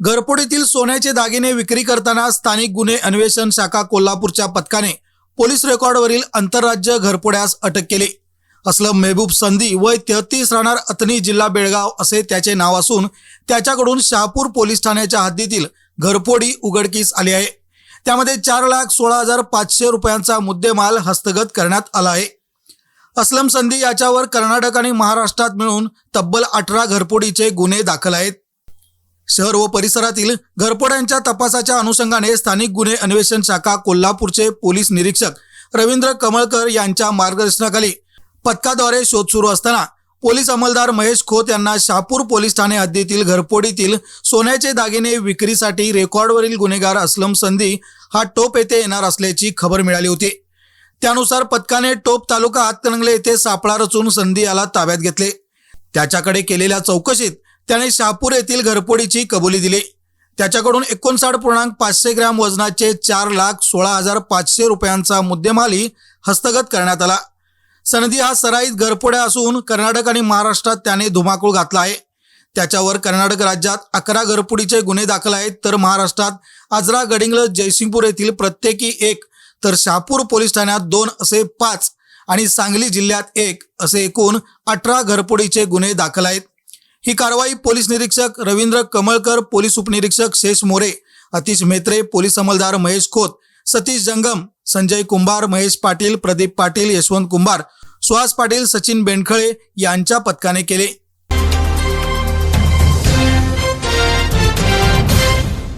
घरपोडीतील सोन्याचे दागिने विक्री करताना स्थानिक गुन्हे अन्वेषण शाखा कोल्हापूरच्या पथकाने पोलीस रेकॉर्डवरील आंतरराज्य घरपोड्यास अटक केली. असलम मेहबूब संधी वय तेहतीस राहणार अथनी जिल्हा बेळगाव असे त्याचे नाव असून त्याच्याकडून शहापूर पोलीस ठाण्याच्या हद्दीतील घरपोडी उघडकीस आली आहे. त्यामध्ये चार लाख सोळा हजार पाचशे रुपयांचा मुद्देमाल हस्तगत करण्यात आला आहे. असलम संधी याच्यावर कर्नाटक आणि महाराष्ट्रात मिळून तब्बल अठरा घरपोडीचे गुन्हे दाखल आहेत. शहर व परिसरातील घरपड्यांच्या तपासाच्या अनुषंगाने स्थानिक गुन्हे अन्वेषण शाखा कोल्हापूरचे पोलीस निरीक्षक रवींद्र कमळकर यांच्या मार्गदर्शनाखाली पथकाद्वारे शोध सुरू असताना पोलीस अंमलदार महेश खोत यांना शहापूर पोलीस ठाणे हद्दीतील घरपोडीतील सोन्याचे दागिने विक्रीसाठी रेकॉर्डवरील गुन्हेगार असलम संधी हा टोप येथे येणार असल्याची खबर मिळाली होती. त्यानुसार पथकाने टोप तालुका हातकणंगले येथे सापळा रचून संधी याला ताब्यात घेतले. त्याच्याकडे केलेल्या चौकशीत त्याने शहापूर येथील घरपोडीची कबुली दिली. त्याच्याकडून एकोणसाठ पूर्णांक पाचशे ग्रॅम वजनाचे चार लाख सोळा हजार पाचशे रुपयांचा मुद्देमाली हस्तगत करण्यात आला. सनदी हा सराईत घरपोड्या असून कर्नाटक आणि महाराष्ट्रात त्याने धुमाकूळ घातला आहे. त्याच्यावर कर्नाटक राज्यात अकरा घरपुडीचे गुन्हे दाखल आहेत तर महाराष्ट्रात आजरा गडिंगल जयसिंगपूर येथील प्रत्येकी एक तर शहापूर पोलीस ठाण्यात दोन असे पाच आणि सांगली जिल्ह्यात एक असे एकूण अठरा घरपुडीचे गुन्हे दाखल आहेत. ही कारवाई पोलीस निरीक्षक रवींद्र कमळकर पोलीस उपनिरीक्षक शेष मोरे अतिश मेत्रे पोलीस अंमलदार महेश खोत सतीश जंगम संजय कुंभार महेश पाटील प्रदीप पाटील यशवंत कुंभार सुहास पाटील सचिन बेंडखळे यांच्या पथकाने केले.